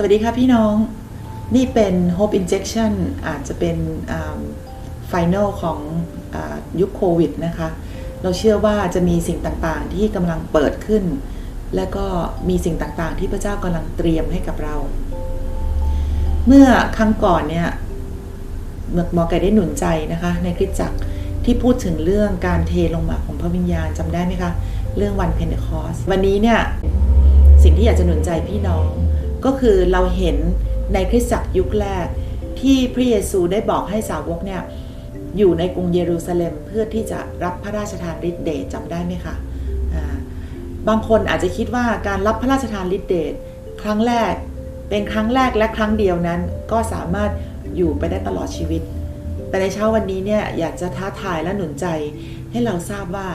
สวัสดีค่ะพี่น้อง นี่เป็น Hope Injection อาจจะเป็นไฟแนลของอยุคโควิดนะคะ เราเชื่อว่าจะมีสิ่งต่างๆ ที่กำลังเปิดขึ้น และก็มีสิ่งต่างๆ ที่พระเจ้ากำลังเตรียมให้กับเรา เมื่อครั้งก่อนเนี่ยหมอไก่ได้หนุนใจนะคะ ในคริสตจักรที่พูดถึงเรื่องการเทลงมาของพระวิญญาณจำได้ไหมคะ เรื่องวันเพนเทคอส วันนี้เนี่ยสิ่งที่อยากจะหนุนใจพี่น้อง ก็คือเราเห็นในคริสตจักรยุคแรก ที่พระเยซูได้บอกให้สาวกเนี่ยอยู่ในกรุงเยรูซาเล็มเพื่อที่จะรับพระราชทานฤทธิเดชจำได้ไหมคะบางคนอาจจะคิดว่าการรับพระราชทานฤทธิเดชครั้งแรกเป็นครั้งแรกและครั้งเดียวนั้นก็สามารถอยู่ไปได้ตลอดชีวิต แต่ในเช้าวันนี้เนี่ยอยากจะท้าทายและหนุนใจ ให้เราทราบว่า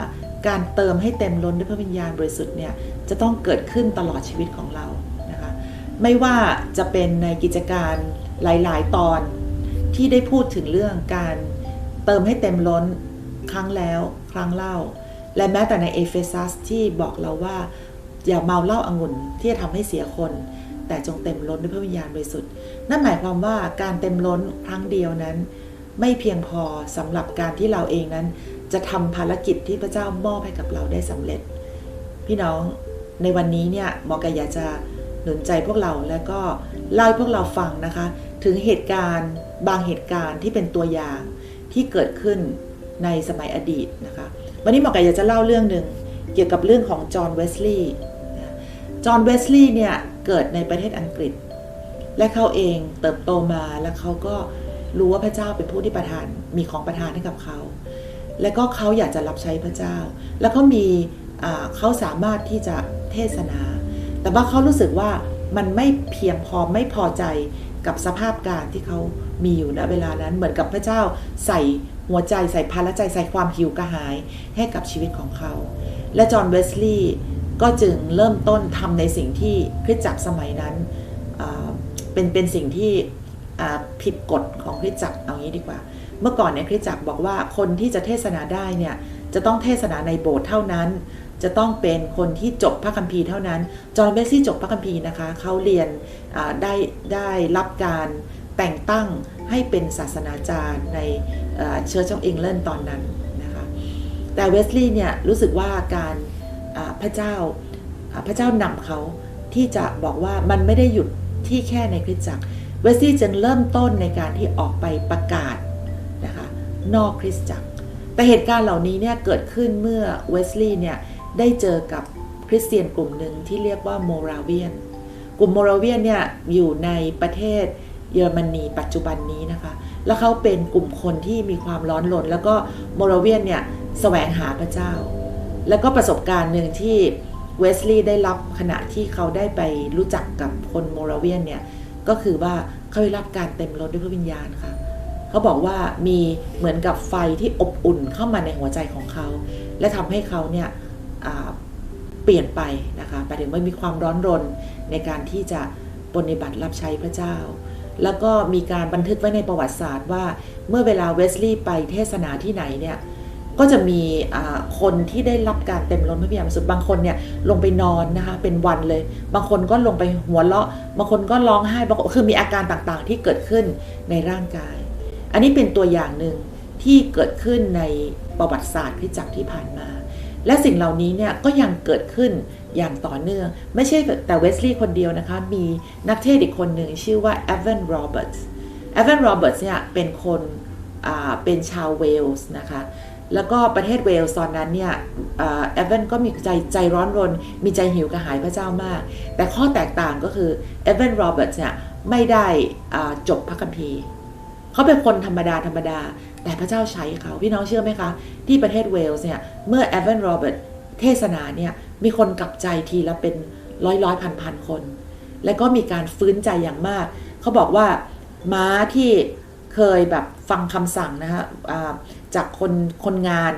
การเติมให้เต็มล้นด้วยพระวิญญาณบริสุทธิ์เนี่ยจะต้องเกิดขึ้นตลอดชีวิตของเรา ไม่ว่าจะเป็นในกิจการหลาย ๆ ตอนที่ได้พูดถึงเรื่องการเติมให้เต็มล้นครั้งแล้วครั้งเล่า และแม้แต่ในเอเฟซัสที่บอกเราว่า อย่าเมาเหล้าอางุ่นที่จะทำให้เสียคน แต่จงเต็มล้นด้วยพระวิญญาณบริสุทธิ์นั่นหมายความว่าการเต็มล้นครั้งเดียวนั้น ไม่เพียงพอสำหรับการที่เราเองนั้น จะทำภารกิจที่พระเจ้ามอบให้กับเราได้สำเร็จ พี่น้องในวันนี้เนี่ยหมอกายอยากจะ หนุนใจพวกเราแล้วก็เล่าให้พวกเราฟังนะคะ ถึงเหตุการณ์บางเหตุการณ์ที่เป็นตัวอย่างที่เกิดขึ้นในสมัยอดีตนะคะ วันนี้หมอกายอยากจะเล่าเรื่องหนึ่งเกี่ยวกับเรื่องของจอห์นเวสลีย์จอห์นเวสลีย์เนี่ยเกิดในประเทศอังกฤษ และเขาเองเติบโตมาแล้วเขาก็รู้ว่าพระเจ้าเป็นผู้ที่ประทานมีของประทานให้กับเขา แล้วก็เขาอยากจะรับใช้พระเจ้า แล้วเขามีเขาสามารถที่จะเทศนา แต่ว่าเขารู้สึกว่ามันไม่เพียงพอไม่พอใจกับสภาพการที่เขามีอยู่ณเวลานั้น เหมือนกับพระเจ้าใส่หัวใจใส่พลังใจใส่ความหิวกระหายให้กับชีวิตของเขา และจอห์นเวสลีย์ก็จึงเริ่มต้นทำในสิ่งที่คริสตจักรสมัยนั้นเป็นเป็นสิ่งที่ผิดกฎของคริสตจักรเอางี้ดีกว่า เมื่อก่อนเนี่ยคริสตจักรบอกว่าคนที่จะเทศนาได้เนี่ยจะต้องเทศนาในโบสถ์เท่านั้น จะต้องเป็นคนที่จบพระคัมภีร์เท่านั้น จอห์นเบสซี่จบพระคัมภีร์นะคะเขาเรียนได้ได้รับการแต่งตั้งให้เป็นศาสนาจารย์ในเชื้อชองอังกฤษตอนนั้นนะคะแต่เวสลีย์เนี่ยรู้สึกว่าการพระเจ้าพระเจ้านำเขาที่จะบอกว่ามันไม่ได้หยุดที่แค่ในคริสตจักรเวสลีย์จึงเริ่มต้นในการที่ออกไปประกาศนะคะนอกคริสตจักร แต่เหตุการณ์เหล่านี้เนี่ยเกิดขึ้นเมื่อเวสลีย์เนี่ย ได้เจอกับคริสเตียนกลุ่มหนึ่งที่เรียกว่าโมราเวียน กลุ่มโมราเวียนเนี่ยอยู่ในประเทศเยอรมนีปัจจุบันนี้นะคะ แล้วเขาเป็นกลุ่มคนที่มีความร้อนรนแล้วก็โมราเวียนเนี่ยแสวงหาพระเจ้า แล้วก็ประสบการณ์หนึ่งที่เวสลีย์ได้รับขณะที่เขาได้ไปรู้จักกับคนโมราเวียนเนี่ยก็คือว่าเขาได้รับการเต็มล้นด้วยพระวิญญาณค่ะเขาบอกว่ามีเหมือนกับไฟที่อบอุ่นเข้ามาในหัวใจของเขา และทำให้เขาเนี่ย เปลี่ยนไปนะคะไปถึงว่ามีความร้อนรนในการที่จะปฏิบัติรับใช้พระเจ้า แล้วก็มีการบันทึกไว้ในประวัติศาสตร์ว่า เมื่อเวลาเวสลีย์ไปเทศนาที่ไหนเนี่ยก็จะมีคนที่ได้รับการเต็มล้นพระวิญญาณสุดบางคนเนี่ยลงไปนอนนะคะเป็นวันเลย บางคนก็ลงไปหัวเราะ บางคนก็ร้องไห้บางคนคือมีอาการต่างๆ ที่เกิดขึ้นในร่างกาย อันนี้เป็นตัวอย่างหนึ่งที่เกิดขึ้นในประวัติศาสตร์ที่จักที่ผ่านมา และสิ่งเหล่านี้เนี่ยก็ยังเกิดขึ้นอย่างต่อเนื่อง ไม่ใช่แต่เวสลีย์คนเดียวนะคะ มีนักเทศอีกคนหนึ่งชื่อว่าเอเวนโรเบิร์ตส์เอเวนโรเบิร์ตส์เนี่ยเป็นคนเป็นชาวเวลส์นะคะ แล้วก็ประเทศเวลส์ตอนนั้นเนี่ยเอเวนก็มีใจใจร้อนรน มีใจหิวกระหายพระเจ้ามาก แต่ข้อแตกต่างก็คือเอเวนโรเบิร์ตส์เนี่ยไม่ได้จบพระคัมภีร์เขาเป็นคนธรรมดาธรรมดา แต่พระเจ้าใช้เขา พี่น้องเชื่อไหมคะ ที่ประเทศเวลส์เนี่ย เมื่อเอเวนโรเบิร์ตเทศนาเนี่ย มีคนกลับใจทีละเป็นร้อยร้อยพันพันคน และก็มีการฟื้นใจอย่างมาก เขาบอกว่าม้าที่เคยแบบฟังคำสั่งนะคะจากคนคนงาน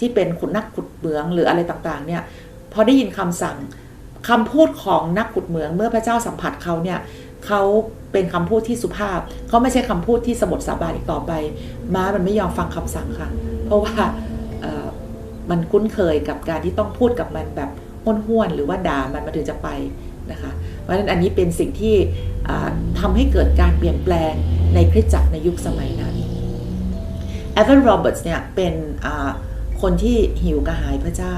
ที่เป็นขุดนักขุดเหมืองหรืออะไรต่างๆ เนี่ยพอได้ยินคำสั่งคำพูดของนักขุดเหมืองเมื่อพระเจ้าสัมผัสเขาเนี่ย เขาเป็นคำพูดที่สุภาพ เขาไม่ใช่คำพูดที่สมบสาบานอีกต่อไป ม้ามันไม่ยอมฟังคำสั่งค่ะ เพราะว่ามันคุ้นเคยกับการที่ต้องพูดกับมันแบบห้วนๆหรือว่าด่ามันมาถึงจะไปนะคะ เพราะฉะนั้นอันนี้เป็นสิ่งที่อ่าทำให้เกิดการเปลี่ยนแปลงในคริสตจักรในยุคสมัยนั้นแอเวนโรเบิร์ตส์เนี่ยเป็นคนที่หิวกระหายพระเจ้า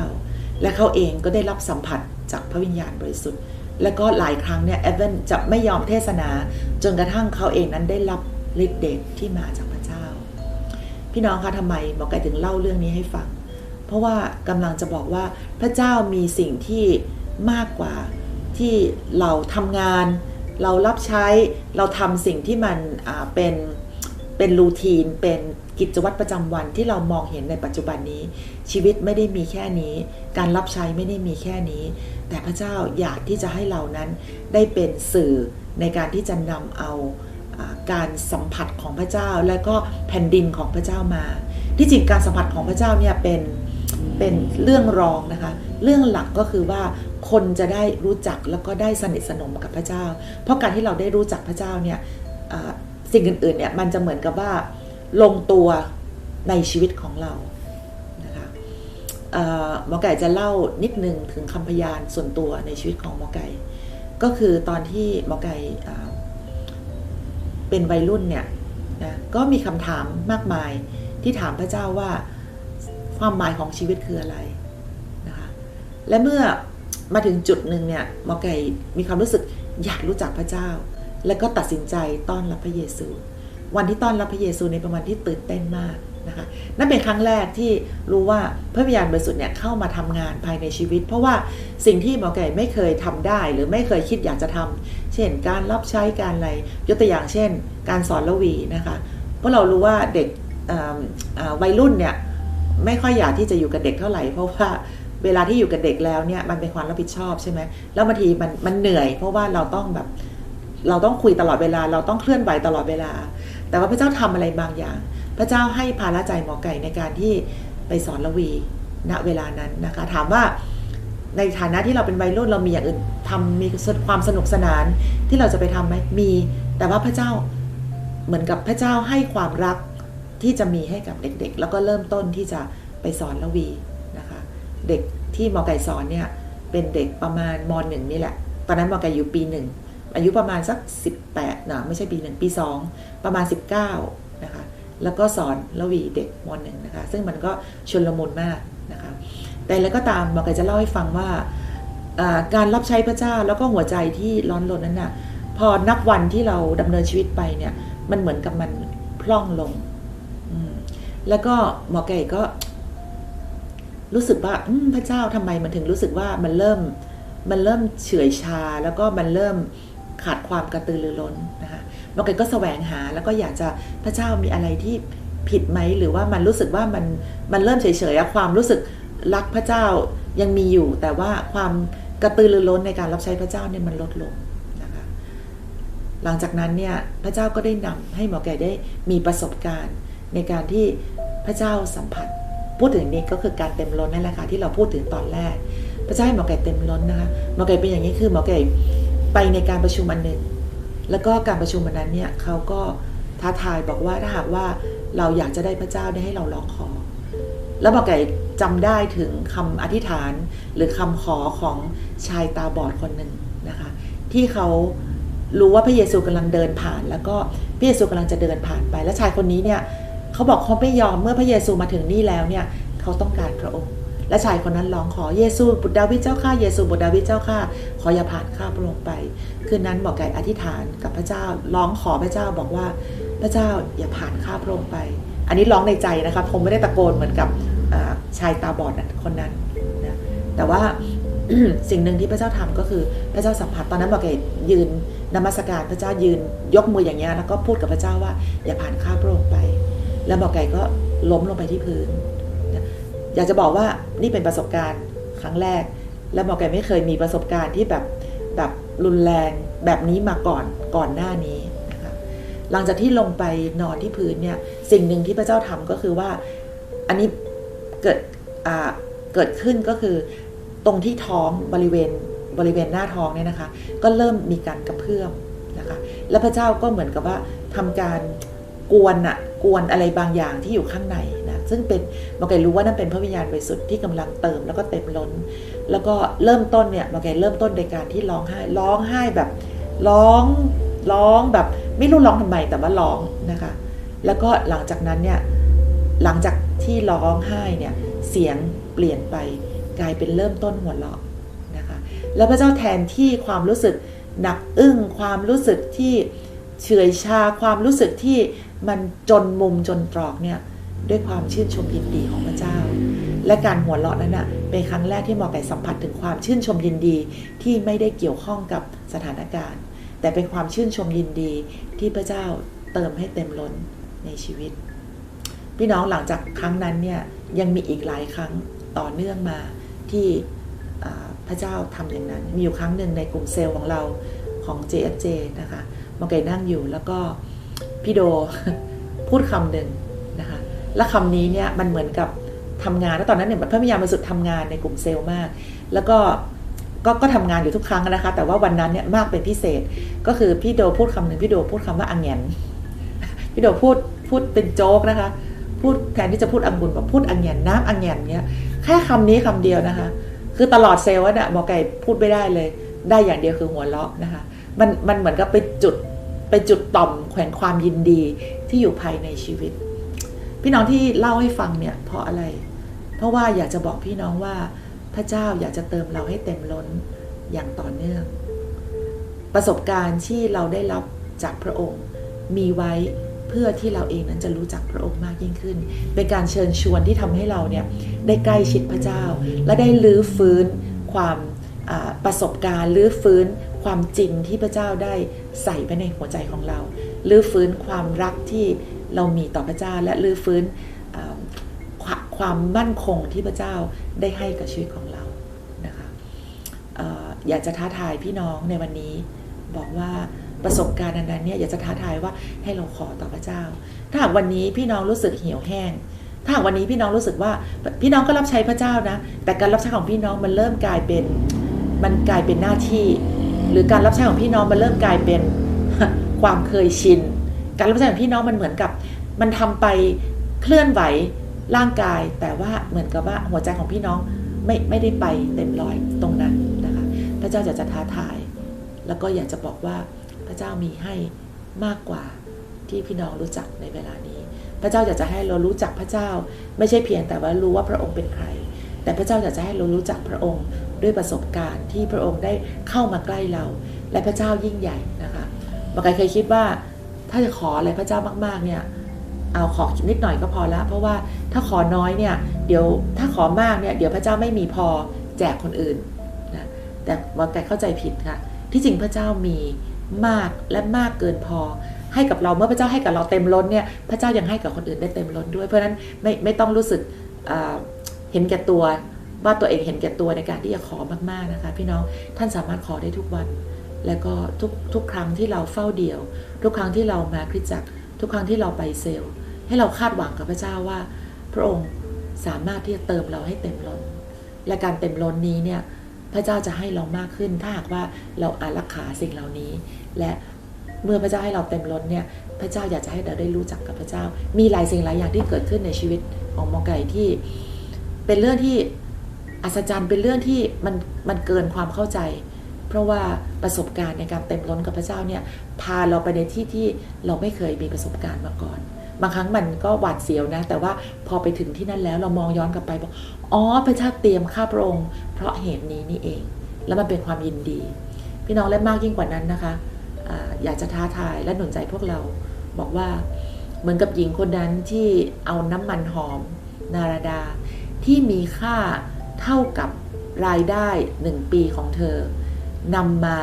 และเขาเองก็ได้รับสัมผัสจากพระวิญญาณบริสุทธิ์ และก็หลายครั้งเนี่ยแอเวนจะไม่ยอมเทศนา จนกระทั่งเขาเองนั้นได้รับฤทธิ์เดชที่มาจากพระเจ้า พี่น้องคะทำไมหมอไก่ถึงเล่าเรื่องนี้ให้ฟัง เพราะว่ากำลังจะบอกว่าพระเจ้ามีสิ่งที่มากกว่าที่เราทำงาน เรารับใช้เราทำสิ่งที่มันเป็นเป็นรูทีนเป็นกิจวัตรประจำวันที่เรามองเห็นในปัจจุบันนี้ ชีวิตไม่ได้มีแค่นี้ การรับใช้ไม่ได้มีแค่นี้ แต่พระเจ้าอยากที่จะให้เรานั้นได้เป็นสื่อในการที่จะนำเอาอการสัมผัสของพระเจ้า และก็แผ่นดินของพระเจ้ามา ที่จริงการสัมผัสของพระเจ้าเนี่ยเป็นเป็นเรื่องรองนะคะ เรื่องหลักก็คือว่าคนจะได้รู้จักแล้วก็ได้สนิทสนมกับพระเจ้า เพราะการที่เราได้รู้จักพระเจ้าเนี่ยสิ่งอื่นๆเนี่ยมันจะเหมือนกับว่าลงตัวในชีวิตของเรา หมอไก่จะเล่านิดนึงถึงคำพยานส่วนตัวในชีวิตของหมอไก่ ก็คือตอนที่หมอไก่อ่เป็นวัยรุ่นเนี่ยนะก็มีคำถามมากมายที่ถามพระเจ้าว่าความหมายของชีวิตคืออะไรนะคะและเมื่อมาถึงจุดหนึ่งเนี่ยหมอไก่มีความรู้สึกอยากรู้จักพระเจ้า แล้วก็ตัดสินใจต้อนรับพระเยซู วันที่ต้อนรับพระเยซูในประมาณที่ตื่นเต้นมาก นะคะนั่นเป็นครั้งแรกที่รู้ว่าพระวิญญาณบริสุทธิ์เนี่ยเข้ามาทำงานภายในชีวิต เพราะว่าสิ่งที่หมอไก่ไม่เคยทำได้ หรือไม่เคยคิดอยากจะทำเช่น การรับใช้การอะไรยกตัวอย่างเช่น การสอนละวีนะคะเพราะเรารู้ว่าเด็กวัยรุ่นเนี่ยไม่ค่อยอยากที่จะอยู่กับเด็กเท่าไหร่ เพราะว่าเวลาที่อยู่กับเด็กแล้วเนี่ยมันเป็นความรับผิดชอบใช่ไหมแล้วบางทีมันมันเหนื่อย เพราะว่าเราต้องแบบเราต้องคุยตลอดเวลา เราต้องเคลื่อนไหวตลอดเวลา แต่ว่าพระเจ้าทำอะไรบางอย่าง พระเจ้าให้ภาระใจหมอไก่ในการที่ไปสอนละวีณเวลานั้นนะคะ ถามว่าในฐานะที่เราเป็นวัยรุ่นเรามีอย่างอื่นทำมีความสนุกสนานที่เราจะไปทำไหมมี แต่ว่าพระเจ้าเหมือนกับพระเจ้าให้ความรักที่จะมีให้กับเด็กๆ แล้วก็เริ่มต้นที่จะไปสอนละวีนะคะ เด็กที่หมอไก่สอนเนี่ยเป็นเด็กประมาณมหนึ่งนี่แหละ ตอนนั้นหมอไก่อยู่ปีหนึ่งอายุประมาณสัก 18นะไม่ใช่ปีหนึ่งปี 2 ประมาณ 19 แล้วก็สอนละวีเด็กมหนึ่งนะคะ ซึ่งมันก็ชนลมุนมากนะคะ แต่แล้วก็ตามหมอไก่จะเล่าให้ฟังว่าการรับใช้พระเจ้าแล้วก็หัวใจที่ร้อนรนนั้นน่ะพอนับวันที่เราดำเนินชีวิตไปเนี่ย มันเหมือนกับมันพล่องลง แล้วก็หมอไก่ก็ รู้สึกว่าพระเจ้าทำไมมันถึงรู้สึกว่ามันเริ่ม มันเริ่มเฉื่อยชาแล้วก็มันเริ่ม ขาดความกระตือรือร้นนะคะหมอไก่ก็แสวงหาแล้วก็อยากจะพระเจ้ามีอะไรที่ผิดไหมหรือว่ามันรู้สึกว่ามันมันเริ่มเฉยๆความรู้สึกรักพระเจ้ายังมีอยู่ แต่ว่าความกระตือรือร้นในการรับใช้พระเจ้าเนี่ยมันลดลงนะคะหลังจากนั้นเนี่ยพระเจ้าก็ได้นำให้หมอแก่ได้มีประสบการณ์ในการที่พระเจ้าสัมผัส พูดถึงนี้ก็คือการเต็มล้นนั่นแหละค่ะที่เราพูดถึงตอนแรก พระเจ้าให้หมอแก่เต็มล้นนะคะหมอแก่เป็นอย่างนี้คือหมอแก่ ไปในการประชุมอันหนึ่ง แล้วก็การประชุมวันนั้นเนี่ยเขาก็ท้าทายบอกว่าถ้าหากว่าเราอยากจะได้พระเจ้าได้ให้เราลองขอ แล้วหมอแก่จำได้ถึงคำอธิษฐานหรือคำขอของชายตาบอดคนหนึ่งนะคะ ที่เขารู้ว่าพระเยซูกำลังเดินผ่าน แล้วก็พระเยซูกำลังจะเดินผ่านไป และชายคนนี้เนี่ยเขาบอกเขาไม่ยอมเมื่อพระเยซูมาถึงนี่แล้วเนี่ยเขาต้องการพระองค์ และชายคนนั้นร้องขอเยซูบุตรดาวิดเจ้าข้าเยซูบุตรดาวิดเจ้าข้าขออย่าผ่านข้าพระองค์ไป คืนนั้นบอกไก่อธิษฐานกับพระเจ้าร้องขอพระเจ้าบอกว่าพระเจ้าอย่าผ่านข้าพระองค์ไป อันนี้ร้องในใจนะคะคงไม่ได้ตะโกนเหมือนกับชายตาบอดคนนั้นนะแต่ว่าสิ่งหนึ่งที่พระเจ้าทำก็คือพระเจ้าสัมผัสตอนนั้นบอกเกยืนนมัสการพระเจ้ายืนยกมืออย่างเงี้ยแล้วก็พูดกับพระเจ้าว่าอย่าผ่านข้าพระองค์ไป แล้วบอกไก่ก็ล้มลงไปที่พื้น อยากจะบอกว่านี่เป็นประสบการณ์ครั้งแรก และบอกไก่ไม่เคยมีประสบการณ์ที่แบบแบบรุนแรงแบบนี้มาก่อนก่อนหน้านี้นะคะหลังจากที่ลงไปนอนที่พื้นเนี่ยสิ่งหนึ่งที่พระเจ้าทำก็คือว่าอันนี้เกิดเกิดขึ้นก็คือตรงที่ท้องบริเวณบริเวณหน้าท้องเนี่ยนะคะ ก็เริ่มมีการกระเพื่อมนะคะแล้วพระเจ้าก็เหมือนกับว่าทำการกวนอะกวนอะไรบางอย่างที่อยู่ข้างใน ซึ่งเป็นมอไก่รู้ว่านั่นเป็นพระวิญญาณบริสุทธิ์ที่กำลังเติมแล้วก็เต็มล้น แล้วก็เริ่มต้นเนี่ยมอไก่เริ่มต้นในการที่ร้องไห้ร้องไห้แบบร้องร้องแบบไม่รู้ร้องทำไมแต่ว่าร้องนะคะ แล้วก็หลังจากนั้นเนี่ยหลังจากที่ร้องไห้เนี่ยเสียงเปลี่ยนไปกลายเป็นเริ่มต้นหัวเราะนะคะ แล้วพระเจ้าแทนที่ความรู้สึกหนักอึ้งความรู้สึกที่เฉื่อยชาความรู้สึกที่มันจนมุมจนตรอกเนี่ย ด้วยความชื่นชมยินดีของพระเจ้า และการหัวเราะนั้นน่ะเป็นครั้งแรกที่หมอไก่สัมผัสถึงความชื่นชมยินดีที่ไม่ได้เกี่ยวข้องกับสถานการณ์ แต่เป็นความชื่นชมยินดีที่พระเจ้าเติมให้เต็มล้นในชีวิต พี่น้องหลังจากครั้งนั้นเนี่ยยังมีอีกหลายครั้งต่อเนื่องมาที่พระเจ้าทำอย่างนั้น มีอยู่ครั้งหนึ่งในกลุ่มเซลล์ของเราของ JFJ นะคะหมอไก่นั่งอยู่แล้วก็พี่โดพูดคำหนึ่ง และคำนี้เนี่ยมันเหมือนกับทำงานแล้วตอนนั้นเนี่ยพระมิยามบริสุทธิ์ทำงานในกลุ่มเซลล์มาก แล้วก็ก็ก็ทำงานอยู่ทุกครั้งนะคะ แต่ว่าวันนั้นเนี่ยมากเป็นพิเศษ ก็คือพี่โดพูดคำหนึ่งพี่โดพูดคำว่าอังแงนพี่โดพูดพูดเป็นโจ๊กนะคะ พูดแทนที่จะพูดอังุนแบบพูดอังแงนน้ำอังแงนเนี้ยแค่คำนี้คำเดียวนะคะ คือตลอดเซลล์เนี่ยหมอไก่พูดไม่ได้เลย ได้อย่างเดียวคือหัวเราะนะคะ มันมันเหมือนกับไปจุดไปจุดต่อมแขวนความยินดีที่อยู่ภายในชีวิต พี่น้องที่เล่าให้ฟังเนี่ยเพราะอะไร เพราะว่าอยากจะบอกพี่น้องว่าพระเจ้าอยากจะเติมเราให้เต็มล้นอย่างต่อเนื่อง ประสบการณ์ที่เราได้รับจากพระองค์ มีไว้เพื่อที่เราเองนั้นจะรู้จักพระองค์มากยิ่งขึ้น เป็นการเชิญชวนที่ทำให้เราเนี่ยได้ใกล้ชิดพระเจ้า และได้ลื้อฟื้นความประสบการณ์ลื้อฟื้นความจริงที่พระเจ้าได้ใส่ไปในหัวใจของเราลื้อฟื้นความรักที่ เรามีต่อพระเจ้าและลื้อฟื้นควความมั่นคงที่พระเจ้าได้ให้กับชีวิตของเรานะคะออยากจะท้าทายพี่น้องในวันนี้บอกว่าประสบการณ์นนั้นเนี่ยอยากจะท้าทายว่าให้เราขอต่อพระเจ้า ถ้าหากวันนี้พี่น้องรู้สึกเหี่ยวแห้ง ถ้าหากวันนี้พี่น้องรู้สึกว่าพี่น้องก็รับใช้พระเจ้านะ แต่การรับใช้ของพี่น้องมันเริ่มกลายเป็นมันกลายเป็นหน้าที่ หรือการรับใช้ของพี่น้องมันเริ่มกลายเป็นความเคยชิน การรับใช้ของพี่น้องมันเหมือนกับ มันทำไปเคลื่อนไหวร่างกาย แต่ว่าเหมือนกับว่าหัวใจของพี่น้องไม่ไม่ได้ไปเต็มร้อยตรงนั้นนะคะ พระเจ้าอยากจะท้าทาย แล้วก็อยากจะบอกว่าพระเจ้ามีให้มากกว่าที่พี่น้องรู้จักในเวลานี้ พระเจ้าอยากจะให้เรารู้จักพระเจ้า ไม่ใช่เพียงแต่ว่ารู้ว่าพระองค์เป็นใคร แต่พระเจ้าอยากจะให้เรารู้จักพระองค์ด้วยประสบการณ์ที่พระองค์ได้เข้ามาใกล้เรา และพระเจ้ายิ่งใหญ่นะคะบางใครเคยคิดว่า ถ้าจะขออะไรพระเจ้ามากๆเนี่ยเอาขอนิดหน่อยก็พอละเพราะว่าถ้าขอน้อยเนี่ยเดี๋ยวถ้าขอมากเนี่ยเดี๋ยวพระเจ้าไม่มีพอแจกคนอื่นนะแต่ว่าแต่เข้าใจผิดค่ะ ที่จริงพระเจ้ามีมากและมากเกินพอ ให้กับเราเมื่อพระเจ้าให้กับเราเต็มล้นเนี่ยพระเจ้ายังให้กับคนอื่นได้เต็มล้นด้วย เพราะฉะนั้นไม่ไม่ต้องรู้สึกเห็นแก่ตัวว่าตัวเองเห็นแก่ตัวในการที่จะขอมากๆนะคะ พี่น้องท่านสามารถขอได้ทุกวัน แล้วก็ทุกทุกครั้งที่เราเฝ้าเดี่ยว ทุกครั้งที่เรามาคริสตจักรทุกครั้งที่เราไปเซลล์ ให้เราคาดหวังกับพระเจ้าว่า พระองค์สามารถที่จะเติมเราให้เต็มล้น และการเต็มล้นนี้เนี่ยพระเจ้าจะให้เรามากขึ้นถ้าหากว่าเราอารักขาสิ่งเหล่านี้ และเมื่อพระเจ้าให้เราเต็มล้นเนี่ยพระเจ้าอยากจะให้เราได้รู้จักกับพระเจ้า มีหลายสิ่งหลายอย่างที่เกิดขึ้นในชีวิตของหมอไก่ที่ เป็นเรื่องที่อัศจรรย์เป็นเรื่องที่มันมันเกินความเข้าใจ เพราะว่าประสบการณ์ในการเต็มล้นกับพระเจ้าเนี่ยพาเราไปในที่ที่เราไม่เคยมีประสบการณ์มาก่อน บางครั้งมันก็หวาดเสียวนะ แต่ว่าพอไปถึงที่นั่นแล้วเรามองย้อนกลับไปบอกอ๋อพระเจ้าเตรียมข้าพระองค์เพราะเหตุนี้นี่เอง แล้วมันเป็นความยินดี พี่น้องและมากยิ่งกว่านั้นนะคะออยากจะท้าทายและหนุนใจพวกเราบอกว่าเหมือนกับหญิงคนนั้นที่เอาน้ำมันหอมนาราดา ที่มีค่าเท่ากับรายได้หนึ่งปีของเธอ นำมา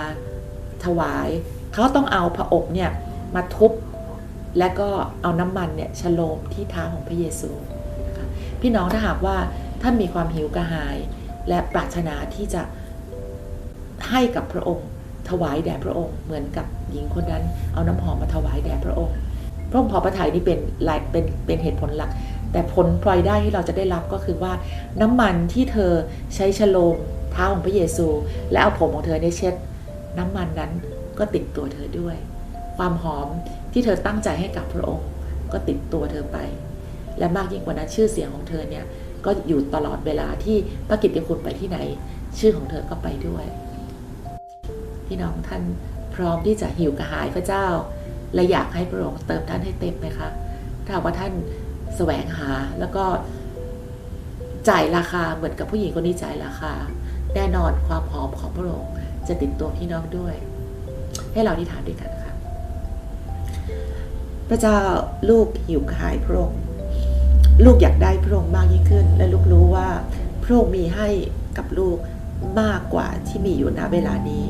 ถวาย เขาต้องเอาพระอกเนี่ยมาทุบและก็เอาน้ำมันเนี่ยฉโลมที่เท้าของพระเยซูนะคะพี่น้องถ้าหากว่าท่านมีความหิวกระหาย และปรารถนาที่จะให้กับพระองค์ ถวายแด่พระองค์ เหมือนกับหญิงคนนั้น เอาน้ำหอมมาถวายแด่พระองค์ พระองค์พอพระทัยนี่เป็นหลายเป็นเป็นเหตุผลหลัก แต่ผลพลอยได้ที่เราจะได้รับก็คือว่าน้ำมันที่เธอใช้ฉโลม เท้าของพระเยซู และเอาผมของเธอเนี่ยเช็ด น้ำมันนั้นก็ติดตัวเธอด้วย ความหอมที่เธอตั้งใจให้กับพระองค์ ก็ติดตัวเธอไป และมากยิ่งกว่านั้นชื่อเสียงของเธอเนี่ยก็อยู่ตลอดเวลาที่พระกิตติคุณไปที่ไหน ชื่อของเธอก็ไปด้วย พี่น้องท่านพร้อมที่จะหิวกระหายพระเจ้า และอยากให้พระองค์เติมท่านให้เต็มไหมคะถ้าว่าท่านแสวงหาแล้วก็จ่ายราคาเหมือนกับผู้หญิงคนนี้จ่ายราคา แน่นอนความหอมของพระองค์จะติดตัวพี่น้องด้วย ให้เราอธิษฐานด้วยกันค่ะพระเจ้าลูกหิวกระหายพระองค์ลูกอยากได้พระองค์มากยิ่งขึ้น และลูกรู้ว่าพระองค์มีให้กับลูกมากกว่าที่มีอยู่ณเวลานี้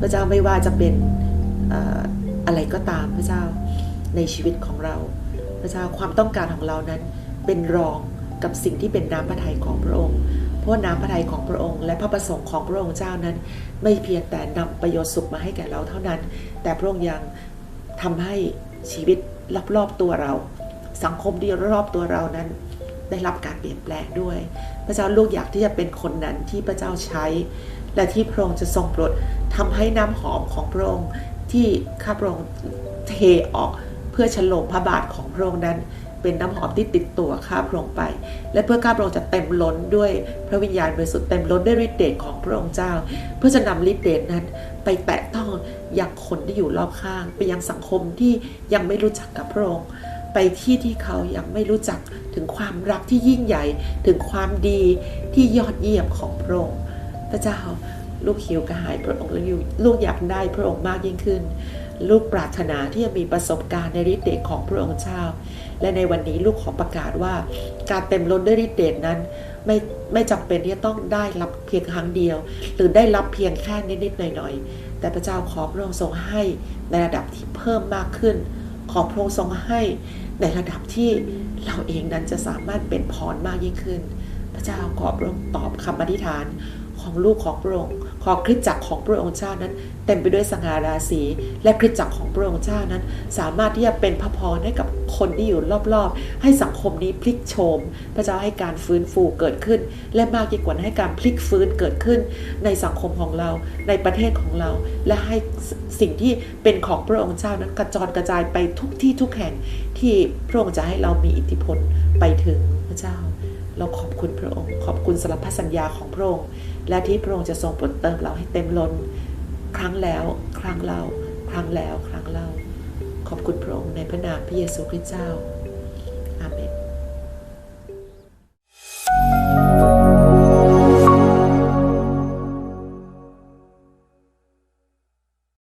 พระเจ้าไม่ว่าจะเป็นเอ่ออะไรก็ตามพระเจ้าในชีวิตของเรา พระเจ้าความต้องการของเรานั้นเป็นรองกับสิ่งที่เป็นน้ำพระทัยของพระองค์ เพราะน้ำพระทัยของพระองค์ และพระประสงค์ของพระองค์เจ้านั้น ไม่เพียงแต่นำประโยชน์สุขมาให้แก่เราเท่านั้น แต่พระองค์ยังทำให้ชีวิตรอบๆตัวเรา สังคมที่รอบตัวเรานั้น ได้รับการเปลี่ยนแปลงด้วย พระเจ้าลูกอยากที่จะเป็นคนนั้นที่พระเจ้าใช้ และที่พระองค์จะทรงโปรดทำให้น้ำหอมของพระองค์ที่ข้าพระองค์เทออกเพื่อฉลมพระบาทของพระองค์นั้น เป็นน้ำหอมที่ติดตัวข้าพระองค์ไป และเพื่อข้าพระองค์จะเต็มล้นด้วยพระวิญญาณบริสุทธิ์เต็มล้นด้วยฤทธิ์เดชของพระองค์เจ้า เพื่อจะนำฤทธิ์เดชนั้น ไปแตะต้องยังคนที่อยู่รอบข้าง ไปยังสังคมที่ยังไม่รู้จักกับพระองค์ ไปที่ที่เขายังไม่รู้จักถึงความรักที่ยิ่งใหญ่ ถึงความดีที่ยอดเยี่ยมของพระองค์พระเจ้าลูกหิวกระหายพระองค์และลูกอยากได้พระองค์มากยิ่งขึ้น ลูกปรารถนาที่จะมีประสบการณ์ในฤทธิ์เดชของพระองค์เจ้า และในวันนี้ลูกขอประกาศว่า การเต็มล้นด้วยฤทธิ์เดชนั้น ไม่ไม่จำเป็นที่จะต้องได้รับเพียงครั้งเดียว หรือได้รับเพียงแค่นิดๆหน่อยๆ แต่พระเจ้าขอพระองค์ทรงให้ในระดับที่เพิ่มมากขึ้น ขอพระองค์ทรงให้ในระดับที่เราเองนั้นจะสามารถเป็นพรมากยิ่งขึ้น พระเจ้าขอพระองค์ตอบคำอธิษฐานของลูกของพระองค์ ขอคริสตจักรของพระองค์เจ้านั้น เต็มไปด้วยสง่าราศีและคริสตจักรของพระองค์เจ้านั้น สามารถที่จะเป็นพระพรให้กับคนที่อยู่รอบๆ ให้สังคมนี้พลิกโฉมพระเจ้าให้การฟื้นฟูเกิดขึ้น และมากยิ่งกว่านั้นให้การพลิกฟื้นเกิดขึ้น ในสังคมของเราในประเทศของเรา และให้สิ่งที่เป็นของพระองค์เจ้านั้นกระจรกระจายไปทุกที่ทุกแห่งที่พระองค์จะให้เรามีอิทธิพลไปถึงพระเจ้า เราขอบคุณพระองค์ ขอบคุณสารพัดสัญญาของพระองค์ และที่พระองค์จะทรงปลดเติมเราให้เต็มล้น ครั้งแล้ว ครั้งเล่า ครั้งแล้ว ครั้งเล่า ขอบคุณพระองค์ในพระนามพระเยซูคริสต์เจ้า